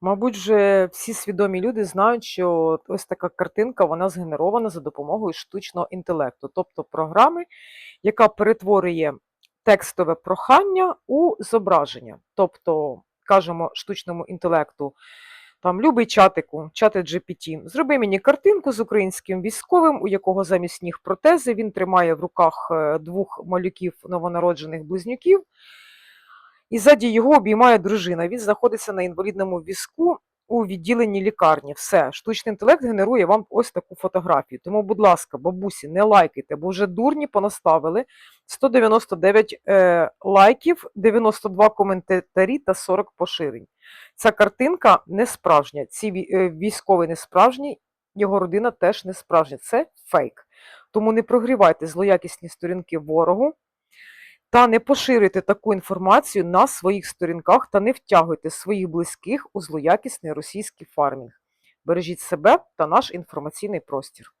Мабуть, вже всі свідомі люди знають, що ось така картинка вона згенерована за допомогою штучного інтелекту, тобто програми, яка перетворює текстове прохання у зображення. Тобто, кажемо штучному інтелекту, там любий чатику, чати GPT, зроби мені картинку з українським військовим, у якого замість ніг протези, він тримає в руках е, двох малюків новонароджених близнюків, і ззаді його обіймає дружина. Він знаходиться на інвалідному візку у відділенні лікарні. Все, штучний інтелект генерує вам ось таку фотографію. Тому, будь ласка, бабусі, не лайкайте, бо вже дурні понаставили 199 е, лайків, 92 коментарі та 40 поширень. Ця картинка не справжня. Ці е, не справжній, його родина теж не справжня. Це фейк. Тому не прогрівайте злоякісні сторінки ворогу та не поширюйте таку інформацію на своїх сторінках та не втягуйте своїх близьких у злоякісний російський фармінг. Бережіть себе та наш інформаційний простір.